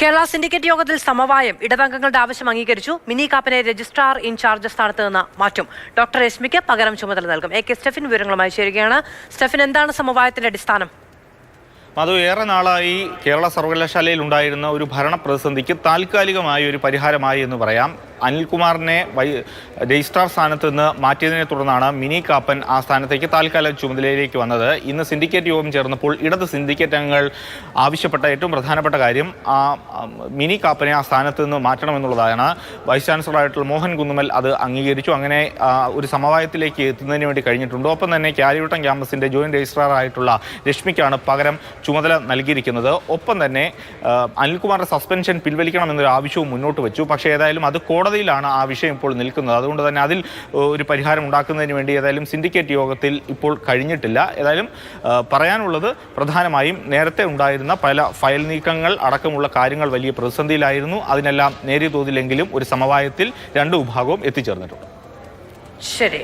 Kerala syndicate യോഗത്തിൽ സമവായം ഇടതംഗങ്ങളുടെ ആവശ്യം അംഗീകരിച്ചു. മിനി കാപ്പനെ രജിസ്ട്രാർ ഇൻചാർജ് സ്ഥാനത്ത് നിന്ന് മാറ്റും. ഡോക്ടർ രശ്മിക്ക് പകരം ചുമതല നൽകും. എ കെ സ്റ്റെഫിൻ വിവരങ്ങളുമായി ചേരുകയാണ്. സ്റ്റെഫിൻ എന്താണ് സമവായത്തിന്റെ അടിസ്ഥാനം? അത് ഏറെ നാളായി കേരള സർവകലാശാലയിൽ ഉണ്ടായിരുന്ന ഒരു ഭരണ പ്രതിസന്ധിക്ക് താൽക്കാലികമായ ഒരു പരിഹാരമായി എന്ന് പറയാം. അനിൽകുമാറിനെ രജിസ്ട്രാർ സ്ഥാനത്ത് നിന്ന് മാറ്റിയതിനെ തുടർന്നാണ് മിനി കാപ്പൻ ആ സ്ഥാനത്തേക്ക് താൽക്കാലിക ചുമതലയിലേക്ക് വന്നത്. ഇന്ന് സിൻഡിക്കേറ്റ് യോഗം ചേർന്നപ്പോൾ ഇടത് സിൻഡിക്കേറ്റ് അംഗങ്ങൾ ആവശ്യപ്പെട്ട ഏറ്റവും പ്രധാനപ്പെട്ട കാര്യം ആ മിനി കാപ്പനെ ആ സ്ഥാനത്ത് നിന്ന് മാറ്റണമെന്നുള്ളതാണ്. വൈസ് ചാൻസലറായിട്ടുള്ള മോഹൻ കുന്നുമൽ അത് അംഗീകരിച്ചു. അങ്ങനെ ഒരു സമവായത്തിലേക്ക് എത്തുന്നതിന് വേണ്ടി കഴിഞ്ഞിട്ടുണ്ട്. ഒപ്പം തന്നെ കാര്യവട്ടം ക്യാമ്പസിന്റെ ജോയിന്റ് രജിസ്ട്രാർ ആയിട്ടുള്ള രശ്മിക്കാണ് പകരം ചുമതല നൽകിയിരിക്കുന്നത്. ഒപ്പം തന്നെ അനിൽകുമാറിന്റെ സസ്പെൻഷൻ പിൻവലിക്കണമെന്നൊരു ആവശ്യവും മുന്നോട്ട് വെച്ചു. പക്ഷേ ഏതായാലും അത് കോടതിയിലാണ് ആ വിഷയം ഇപ്പോൾ നിൽക്കുന്നത്. അതുകൊണ്ട് തന്നെ അതിൽ ഒരു പരിഹാരം ഉണ്ടാക്കുന്നതിന് വേണ്ടി ഏതായാലും സിൻഡിക്കേറ്റ് യോഗത്തിൽ ഇപ്പോൾ കഴിഞ്ഞിട്ടില്ല. ഏതായാലും പറയാനുള്ളത് പ്രധാനമായും നേരത്തെ ഉണ്ടായിരുന്ന പല ഫയൽ നീക്കങ്ങൾ അടക്കമുള്ള കാര്യങ്ങൾ വലിയ പ്രതിസന്ധിയിലായിരുന്നു. അതിനെല്ലാം നേരിയ തോതിലെങ്കിലും ഒരു സമവായത്തിൽ രണ്ടു വിഭാഗവും എത്തിച്ചേർന്നിട്ടുണ്ട്. ശരി.